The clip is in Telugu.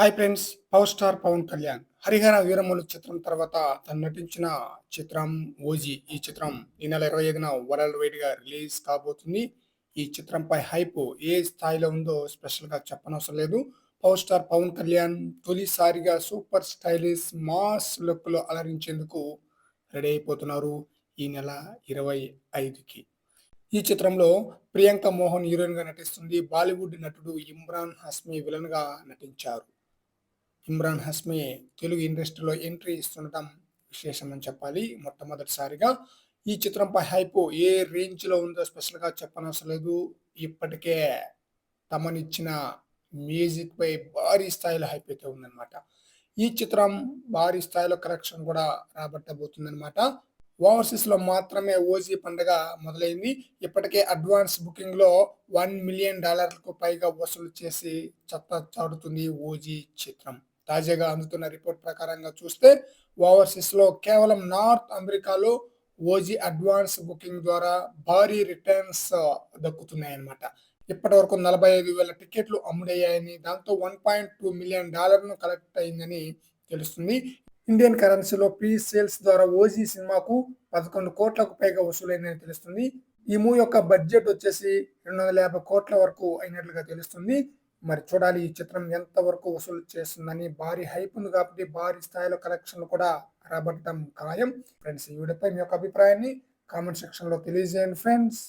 Hi friends power star Pawan Kalyan Hari Hara Veera Mallu చిత్రం తర్వాత తను నటించిన చిత్రం ఓజీ ఈ చిత్రం ఈ నెల ఇరవై ఐదున వరల్డ్ వైడ్గా రిలీజ్ కాబోతుంది. ఈ చిత్రంపై హైప్ ఏ స్థాయిలో ఉందో స్పెషల్గా చెప్పనవసరం లేదు. పవర్ స్టార్ పవన్ కళ్యాణ్ తొలిసారిగా సూపర్ స్టైలిష్ మాస్ లుక్లో అలరించేందుకు రెడీ అయిపోతున్నారు ఈ నెల ఇరవై ఐదుకి. ఈ చిత్రంలో ప్రియాంక మోహన్ హీరోయిన్గా నటిస్తుంది. బాలీవుడ్ నటుడు ఇమ్రాన్ హస్మి విలన్గా నటించారు. ఇమ్రాన్ హస్మి తెలుగు ఇండస్ట్రీలో ఎంట్రీ ఇస్తుండటం విశేషం అని చెప్పాలి. మొట్టమొదటిసారిగా ఈ చిత్రంపై హైప్ ఏ రేంజ్లో ఉందో స్పెషల్గా చెప్పనవసలేదు చెప్పనవసరం లేదు ఇప్పటికే తమనిచ్చిన మ్యూజిక్పై భారీ స్థాయిలో హైప్ అయితే ఉందన్నమాట. ఈ చిత్రం భారీ స్థాయిలో కలెక్షన్ కూడా రాబట్టబోతుందన్నమాట. ఓవర్సీస్లో మాత్రమే ఓజీ పండుగ మొదలైంది. ఇప్పటికే అడ్వాన్స్ బుకింగ్లో వన్ మిలియన్ డాలర్లకు పైగా వసూలు చేసి చెత్త చాటుతుంది ఓజీ చిత్రం. తాజాగా అందుతున్న రిపోర్ట్ ప్రకారంగా చూస్తే ఓవర్సీస్లో కేవలం నార్త్ అమెరికాలో ఓజీ అడ్వాన్స్ బుకింగ్ ద్వారా భారీ రిటర్న్స్ దక్కుతున్నాయన్నమాట. ఇప్పటి వరకు నలభై ఐదు వేల టికెట్లు అమ్ముడయ్యాయని దాంతో వన్ పాయింట్ టూ మిలియన్ డాలర్ను కలెక్ట్ అయిందని తెలుస్తుంది. ఇండియన్ కరెన్సీలో ప్రీ సేల్స్ ద్వారా ఓజీ సినిమాకు పదకొండు కోట్లకు పైగా వసూలైందని తెలుస్తుంది. ఈ మూవీ యొక్క బడ్జెట్ వచ్చేసి రెండు వందల యాభై కోట్ల వరకు అయినట్లుగా తెలుస్తుంది. మరి చూడాలి ఈ చిత్రం ఎంతవరకు వసూలు చేస్తుందని. భారీ హైప్ ఉంది కాబట్టి భారీ స్థాయిలో కలెక్షన్లు కూడా రాబట్టడం ఖాయం. ఫ్రెండ్స్ ఈ వీడియోపై మీ యొక్క అభిప్రాయాన్ని కామెంట్ సెక్షన్లో తెలియజేయండి ఫ్రెండ్స్